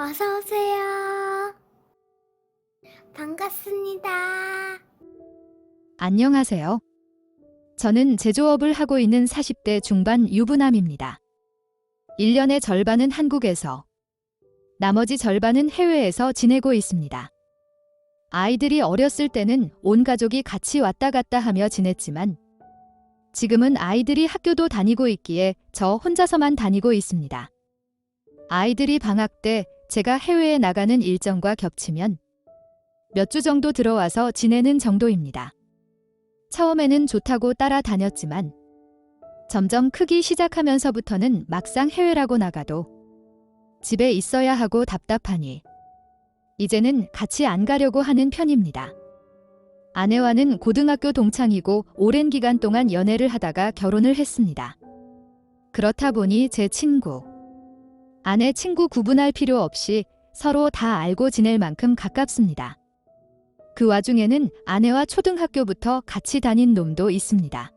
어서 오세요. 반갑습니다. 안녕하세요. 저는 제조업을 하고 있는 40대 중반 유부남입니다. 1년의 절반은 한국에서, 나머지 절반은 해외에서 지내고 있습니다. 아이들이 어렸을 때는 온 가족이 같이 왔다 갔다 하며 지냈지만, 지금은 아이들이 학교도 다니고 있기에 저 혼자서만 다니고 있습니다. 아이들이 방학 때 제가 해외에 나가는 일정과 겹치면 몇 주 정도 들어와서 지내는 정도입니다. 처음에는 좋다고 따라다녔지만 점점 크기 시작하면서부터는 막상 해외라고 나가도 집에 있어야 하고 답답하니 이제는 같이 안 가려고 하는 편입니다. 아내와는 고등학교 동창이고 오랜 기간 동안 연애를 하다가 결혼을 했습니다. 그렇다 보니 제 친구, 아내 친구 구분할 필요 없이 서로 다 알고 지낼 만큼 가깝습니다. 그 와중에는 아내와 초등학교부터 같이 다닌 놈도 있습니다.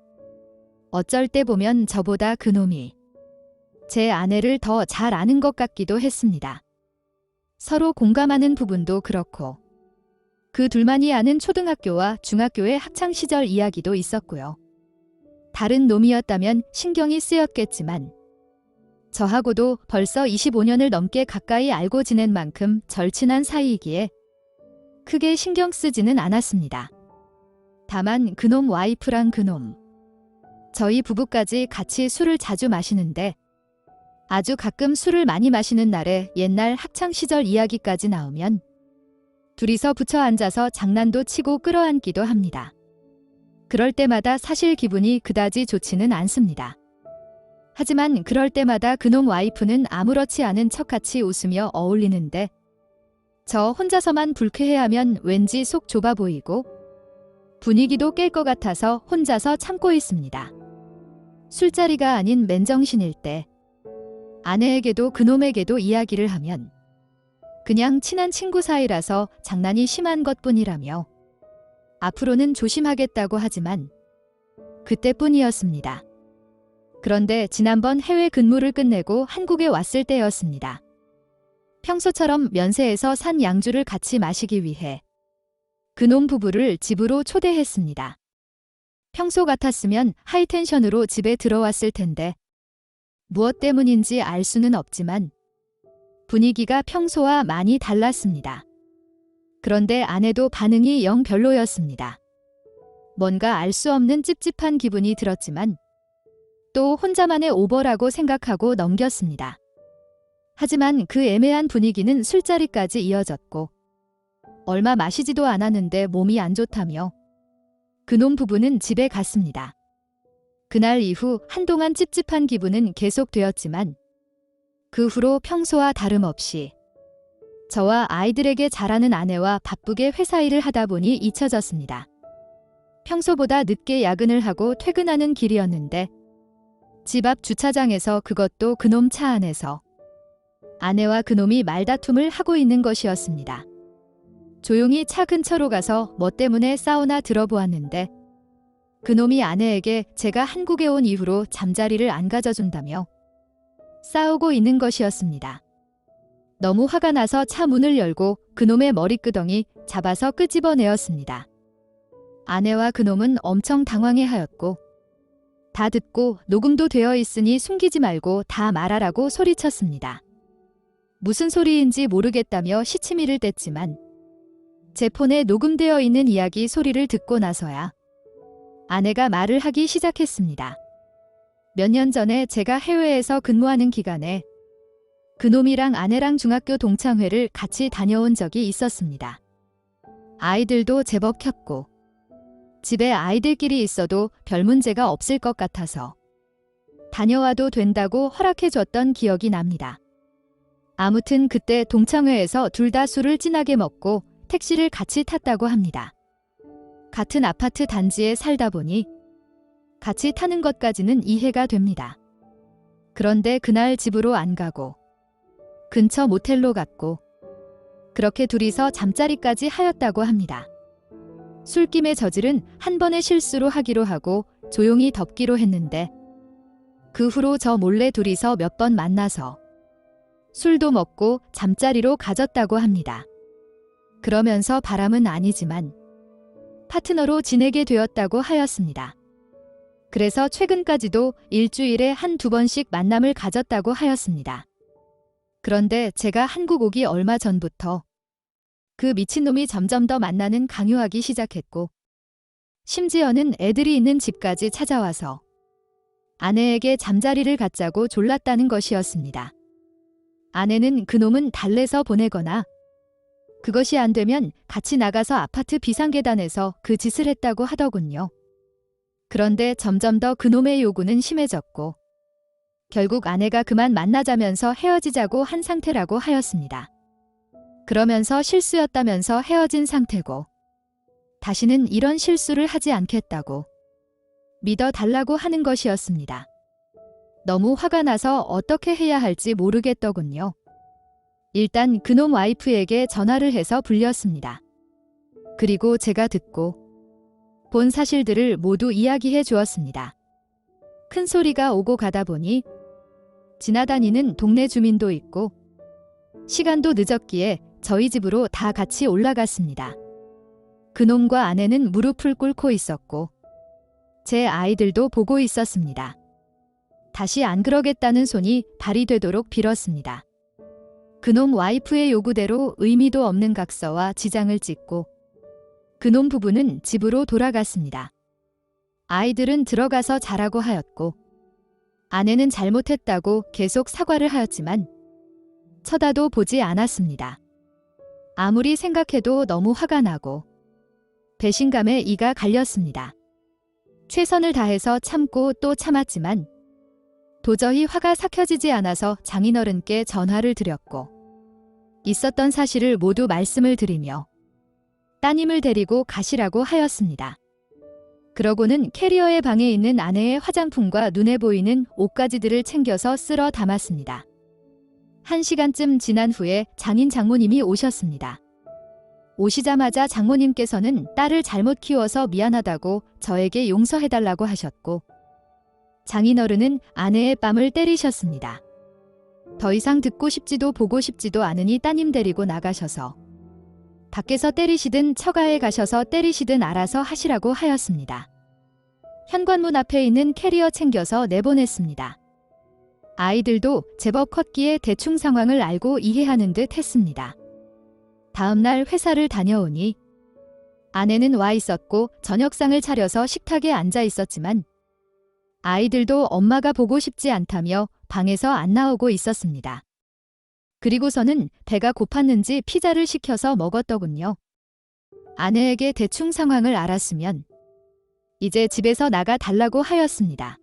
어쩔 때 보면 저보다 그 놈이 제 아내를 더 잘 아는 것 같기도 했습니다. 서로 공감하는 부분도 그렇고 그 둘만이 아는 초등학교와 중학교의 학창 시절 이야기도 있었고요. 다른 놈이었다면 신경이 쓰였겠지만 저하고도 벌써 25년을 넘게 가까이 알고 지낸 만큼 절친한 사이이기에 크게 신경 쓰지는 않았습니다. 다만 그놈 와이프랑 그놈. 저희 부부까지 같이 술을 자주 마시는데 아주 가끔 술을 많이 마시는 날에 옛날 학창 시절 이야기까지 나오면 둘이서 붙여 앉아서 장난도 치고 끌어안기도 합니다. 그럴 때마다 사실 기분이 그다지 좋지는 않습니다. 하지만 그럴 때마다 그놈 와이프는 아무렇지 않은 척같이 웃으며 어울리는데 저 혼자서만 불쾌해하면 왠지 속 좁아 보이고 분위기도 깰 것 같아서 혼자서 참고 있습니다. 술자리가 아닌 맨정신일 때 아내에게도 그놈에게도 이야기를 하면 그냥 친한 친구 사이라서 장난이 심한 것 뿐이라며 앞으로는 조심하겠다고 하지만 그때뿐이었습니다. 그런데 지난번 해외 근무를 끝내고 한국에 왔을 때였습니다. 평소처럼 면세에서 산 양주를 같이 마시기 위해 그놈 부부를 집으로 초대했습니다. 평소 같았으면 하이텐션으로 집에 들어왔을 텐데 무엇 때문인지 알 수는 없지만 분위기가 평소와 많이 달랐습니다. 그런데 아내도 반응이 영 별로였습니다. 뭔가 알 수 없는 찝찝한 기분이 들었지만 또 혼자만의 오버라고 생각하고 넘겼습니다. 하지만 그 애매한 분위기는 술자리까지 이어졌고 얼마 마시지도 않았는데 몸이 안 좋다며 그놈 부부는 집에 갔습니다. 그날 이후 한동안 찝찝한 기분은 계속되었지만 그 후로 평소와 다름없이 저와 아이들에게 잘하는 아내와 바쁘게 회사 일을 하다 보니 잊혀졌습니다. 평소보다 늦게 야근을 하고 퇴근하는 길이었는데 집 앞 주차장에서 그것도 그놈 차 안에서 아내와 그놈이 말다툼을 하고 있는 것이었습니다. 조용히 차 근처로 가서 뭐 때문에 싸우나 들어보았는데 그놈이 아내에게 제가 한국에 온 이후로 잠자리를 안 가져준다며 싸우고 있는 것이었습니다. 너무 화가 나서 차 문을 열고 그놈의 머리끄덩이 잡아서 끄집어내었습니다. 아내와 그놈은 엄청 당황해 하였고 다 듣고 녹음도 되어 있으니 숨기지 말고 다 말하라고 소리쳤습니다. 무슨 소리인지 모르겠다며 시치미를 댔지만 제 폰에 녹음되어 있는 이야기 소리를 듣고 나서야 아내가 말을 하기 시작했습니다. 몇 년 전에 제가 해외에서 근무하는 기간에 그놈이랑 아내랑 중학교 동창회를 같이 다녀온 적이 있었습니다. 아이들도 제법 켰고 집에 아이들끼리 있어도 별 문제가 없을 것 같아서 다녀와도 된다고 허락해 줬던 기억이 납니다. 아무튼 그때 동창회에서 둘 다 술을 진하게 먹고 택시를 같이 탔다고 합니다. 같은 아파트 단지에 살다 보니 같이 타는 것까지는 이해가 됩니다. 그런데 그날 집으로 안 가고 근처 모텔로 갔고 그렇게 둘이서 잠자리까지 하였다고 합니다. 술김에 저질은 한 번의 실수로 하기로 하고 조용히 덮기로 했는데 그 후로 저 몰래 둘이서 몇 번 만나서 술도 먹고 잠자리로 가졌다고 합니다. 그러면서 바람은 아니지만 파트너로 지내게 되었다고 하였습니다. 그래서 최근까지도 일주일에 한 두 번씩 만남을 가졌다고 하였습니다. 그런데 제가 한국 오기 얼마 전부터 그 미친놈이 점점 더 만나는 강요하기 시작했고, 심지어는 애들이 있는 집까지 찾아와서 아내에게 잠자리를 갖자고 졸랐다는 것이었습니다. 아내는 그놈은 달래서 보내거나 그것이 안 되면 같이 나가서 아파트 비상계단에서 그 짓을 했다고 하더군요. 그런데 점점 더 그놈의 요구는 심해졌고, 결국 아내가 그만 만나자면서 헤어지자고 한 상태라고 하였습니다. 그러면서 실수였다면서 헤어진 상태고, 다시는 이런 실수를 하지 않겠다고 믿어 달라고 하는 것이었습니다. 너무 화가 나서 어떻게 해야 할지 모르겠더군요. 일단 그놈 와이프에게 전화를 해서 불렸습니다. 그리고 제가 듣고 본 사실들을 모두 이야기해 주었습니다. 큰 소리가 오고 가다 보니 지나다니는 동네 주민도 있고 시간도 늦었기에 저희 집으로 다 같이 올라갔습니다. 그놈과 아내는 무릎을 꿇고 있었고 제 아이들도 보고 있었습니다. 다시 안 그러겠다는 손이 발이 되도록 빌었습니다. 그놈 와이프의 요구대로 의미도 없는 각서와 지장을 찍고 그놈 부부는 집으로 돌아갔습니다. 아이들은 들어가서 자라고 하였고 아내는 잘못했다고 계속 사과를 하였지만 쳐다도 보지 않았습니다. 아무리 생각해도 너무 화가 나고 배신감에 이가 갈렸습니다. 최선을 다해서 참고 또 참았지만 도저히 화가 삭혀지지 않아서 장인어른께 전화를 드렸고 있었던 사실을 모두 말씀을 드리며 따님을 데리고 가시라고 하였습니다. 그러고는 캐리어의 방에 있는 아내의 화장품과 눈에 보이는 옷가지들을 챙겨서 쓸어 담았습니다. 한 시간쯤 지난 후에 장인 장모님이 오셨습니다. 오시자마자 장모님께서는 딸을 잘못 키워서 미안하다고 저에게 용서해달라고 하셨고, 장인어른은 아내의 뺨을 때리셨습니다. 더 이상 듣고 싶지도 보고 싶지도 않으니 따님 데리고 나가셔서 밖에서 때리시든 처가에 가셔서 때리시든 알아서 하시라고 하였습니다. 현관문 앞에 있는 캐리어 챙겨서 내보냈습니다. 아이들도 제법 컸기에 대충 상황을 알고 이해하는 듯 했습니다. 다음날 회사를 다녀오니 아내는 와 있었고 저녁상을 차려서 식탁에 앉아 있었지만 아이들도 엄마가 보고 싶지 않다며 방에서 안 나오고 있었습니다. 그리고서는 배가 고팠는지 피자를 시켜서 먹었더군요. 아내에게 대충 상황을 알았으면 이제 집에서 나가 달라고 하였습니다.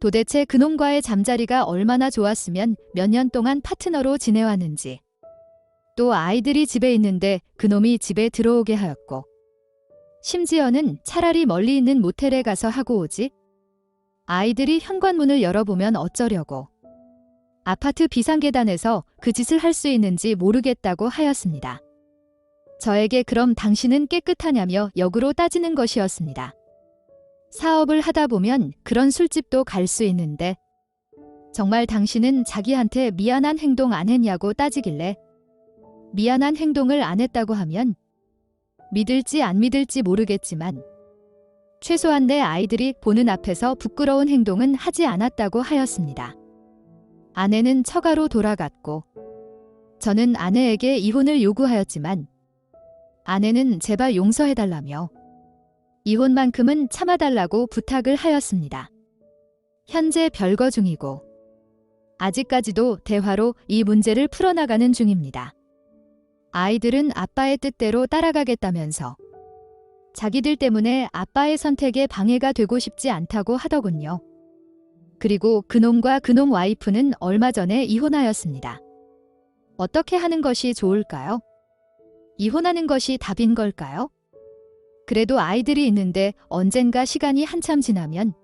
도대체 그놈과의 잠자리가 얼마나 좋았으면 몇 년 동안 파트너로 지내왔는지 또 아이들이 집에 있는데 그놈이 집에 들어오게 하였고 심지어는 차라리 멀리 있는 모텔에 가서 하고 오지 아이들이 현관문을 열어보면 어쩌려고 아파트 비상계단에서 그 짓을 할 수 있는지 모르겠다고 하였습니다. 저에게 그럼 당신은 깨끗하냐며 역으로 따지는 것이었습니다. 사업을 하다 보면 그런 술집도 갈 수 있는데 정말 당신은 자기한테 미안한 행동 안 했냐고 따지길래 미안한 행동을 안 했다고 하면 믿을지 안 믿을지 모르겠지만 최소한 내 아이들이 보는 앞에서 부끄러운 행동은 하지 않았다고 하였습니다. 아내는 처가로 돌아갔고 저는 아내에게 이혼을 요구하였지만 아내는 제발 용서해달라며 이혼만큼은 참아달라고 부탁을 하였습니다. 현재 별거 중이고 아직까지도 대화로 이 문제를 풀어나가는 중입니다. 아이들은 아빠의 뜻대로 따라가겠다면서 자기들 때문에 아빠의 선택에 방해가 되고 싶지 않다고 하더군요. 그리고 그놈과 그놈 와이프는 얼마 전에 이혼하였습니다. 어떻게 하는 것이 좋을까요? 이혼하는 것이 답인 걸까요? 그래도 아이들이 있는데 언젠가 시간이 한참 지나면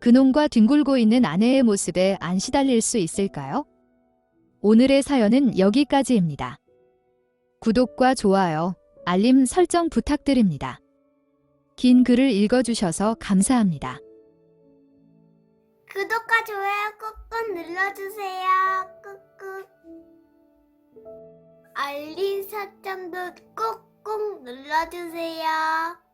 그놈과 뒹굴고 있는 아내의 모습에 안 시달릴 수 있을까요? 오늘의 사연은 여기까지입니다. 구독과 좋아요, 알림 설정 부탁드립니다. 긴 글을 읽어주셔서 감사합니다. 구독과 좋아요 꾹꾹 눌러주세요. 꾹꾹. 끝. 알림 설정도 꾹 꾹 눌러주세요.